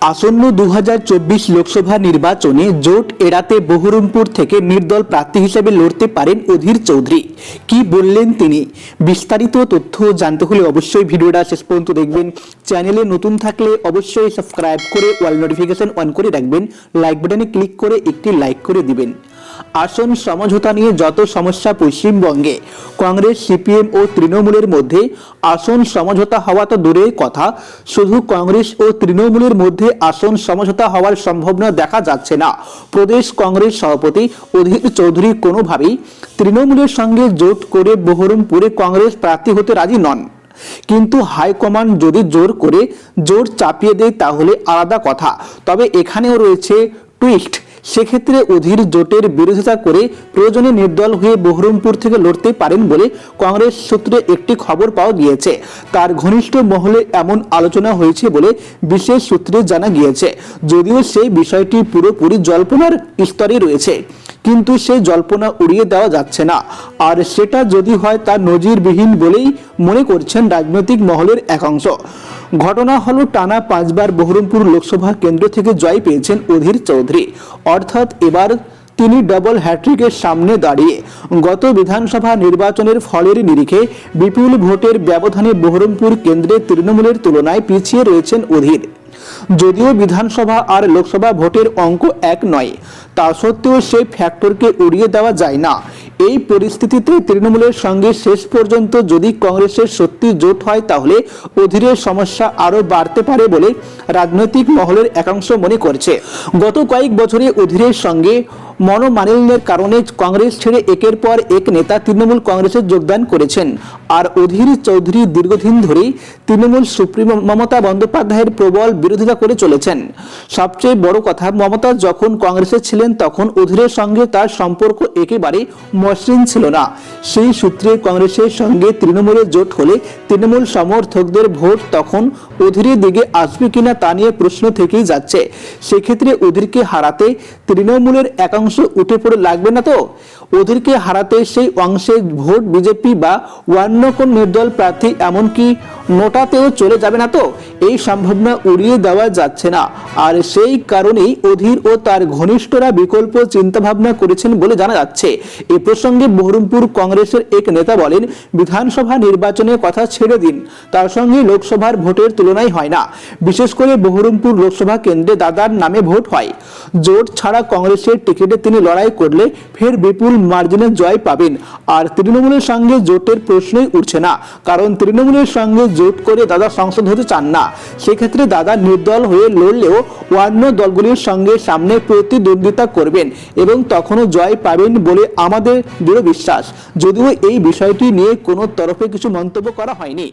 আসন্ন দু হাজার চব্বিশ লোকসভা নির্বাচনে জোট এড়াতে বহরমপুর থেকে নির্দল প্রার্থী হিসেবে লড়তে পারেন অধীর চৌধুরী। কি বললেন তিনি? বিস্তারিত তথ্য জানতে হলে অবশ্যই ভিডিওটা শেষ পর্যন্ত দেখবেন। চ্যানেলে নতুন থাকলে অবশ্যই সাবস্ক্রাইব করে ওয়াল নোটিফিকেশন অন করে রাখবেন। লাইক বাটনে ক্লিক করে একটি লাইক করে দিবেন। আসন সমঝোতা নিয়ে যত সমস্যা পশ্চিমবঙ্গে, কংগ্রেস, সিপিএম ও তৃণমূলের মধ্যে আসন সমঝোতা হওয়া তো দূরের কথা, শুধু কংগ্রেস ও তৃণমূলের মধ্যে আসন সমঝোতা হওয়ার সম্ভাবনা দেখা যাচ্ছে না। প্রদেশ কংগ্রেস সভাপতি অধীর চৌধুরী কোনোভাবেই তৃণমূলের সঙ্গে জোট করে বহরমপুরে কংগ্রেস প্রার্থী হতে রাজি নন। কিন্তু হাইকমান্ড যদি জোর করে জোর চাপিয়ে দেয় তাহলে আলাদা কথা। তবে এখানেও রয়েছে টুইস্ট। সেক্ষেত্রে অধীর জোটের বিরোধিতা করে প্রয়োজনে নির্দল হয়ে বহরমপুর থেকে লড়তে পারেন বলে কংগ্রেস সূত্রে একটি খবর পাওয়া গিয়েছে। তার ঘনিষ্ঠ মহলে এমন আলোচনা হয়েছে বলে বিশেষ সূত্রে জানা গিয়েছে। যদিও সেই বিষয়টি পুরোপুরি জল্পনার স্তরে রয়েছে। কিন্তু সেই জল্পনা উড়িয়ে দেওয়া যাচ্ছে না। আর সেটা যদি হয় তা নজিরবিহীন বলেই মনে করছেন রাজনৈতিক মহলের একাংশ। ঘটনা হলো, টানা পাঁচবার বহরমপুর লোকসভা কেন্দ্র থেকে জয় পেয়েছেন অধীর চৌধুরী। অর্থাৎ এবার তিনি ডবল হ্যাট্রিকের সামনে দাঁড়িয়ে। গত বিধানসভা নির্বাচনের ফলের নিরিখে বিপুল ভোটের ব্যবধানে বহরমপুর কেন্দ্রে তৃণমূলের তুলনায় পিছিয়ে রয়েছেন অধীর। যদিও বিধানসভা আর লোকসভা ভোটের অঙ্ক এক নয় তা সত্ত্বেও সেই ফ্যাক্টরকে উড়িয়ে দেওয়া যায় না। এই পরিস্থিতিতে তৃণমূলের সঙ্গে শেষ পর্যন্ত যদি কংগ্রেসের সত্যি জোট হয়, তাহলে অধীরের সমস্যা আরও বাড়তে পারে বলে রাজনৈতিক মহলের একাংশ মনে করছে। গত কয়েক বছরে অধীরের সঙ্গে মনোমালিন্যের কারণে কংগ্রেস ছেড়ে একের পর এক নেতা তৃণমূল কংগ্রেসে যোগদান করেছেন। আর অধীর চৌধুরী দীর্ঘদিন ধরেই তৃণমূল সুপ্রিমো মমতা বন্দ্যোপাধ্যায়ের প্রবল বিরোধিতা করে চলেছেন। সবচেয়ে বড় কথা, মমতা যখন কংগ্রেসে ছিলেন তখন অধীরের সঙ্গে তার সম্পর্ক একেবারে মসৃণ ছিল না। সেই সূত্রে কংগ্রেসের সঙ্গে তৃণমূলের জোট হলে তৃণমূল সমর্থকদের ভোট তখন অধীরের দিকে আসবে কিনা তা নিয়ে প্রশ্ন থেকেই যাচ্ছে। সেক্ষেত্রে অধীরকে হারাতে তৃণমূলের একাংশ উঠে পড়ে লাগবে না তো? ওদেরকে হারাতে সেই অংশে ভোট বিজেপি বা অন্য কোন নির্দল প্রার্থী এমনকি নোটাতেও চলে যাবে না তো? এই সম্ভাবনা উড়িয়ে দেওয়া যাচ্ছে না। আর সেই কারণেই অধীর ও তার ঘনিষ্ঠরা বিকল্প চিন্তাভাবনা করেছেন বলে জানা যাচ্ছে। এ প্রসঙ্গে বহরমপুর কংগ্রেসের এক নেতা বলেন, বিধানসভা নির্বাচনের কথা ছেড়ে দিন, তার সঙ্গে লোকসভার ভোটের তুলনাই হয় না। বিশেষ করে বহরমপুর লোকসভা কেন্দ্রে দাদার নামে ভোট হয়। জোট ছাড়া কংগ্রেসের টিকিটে তিনি লড়াই করলে ফের বিপুল মার্জিনে জয় পাবেন। আর তৃণমূলের সঙ্গে জোটের প্রশ্নই উঠছে না, কারণ তৃণমূলের সঙ্গে জোট করে দাদা সংসদ হতে চান না। সেক্ষেত্রে দাদা নির্দল হয়ে লড়লেও অন্য দলগুলির সঙ্গে সামনে প্রতিদ্বন্দ্বিতা করবেন এবং তখনও জয় পাবেন বলে আমাদের দৃঢ় বিশ্বাস। যদিও এই বিষয়টি নিয়ে কোনো তরফে কিছু মন্তব্য করা হয়নি।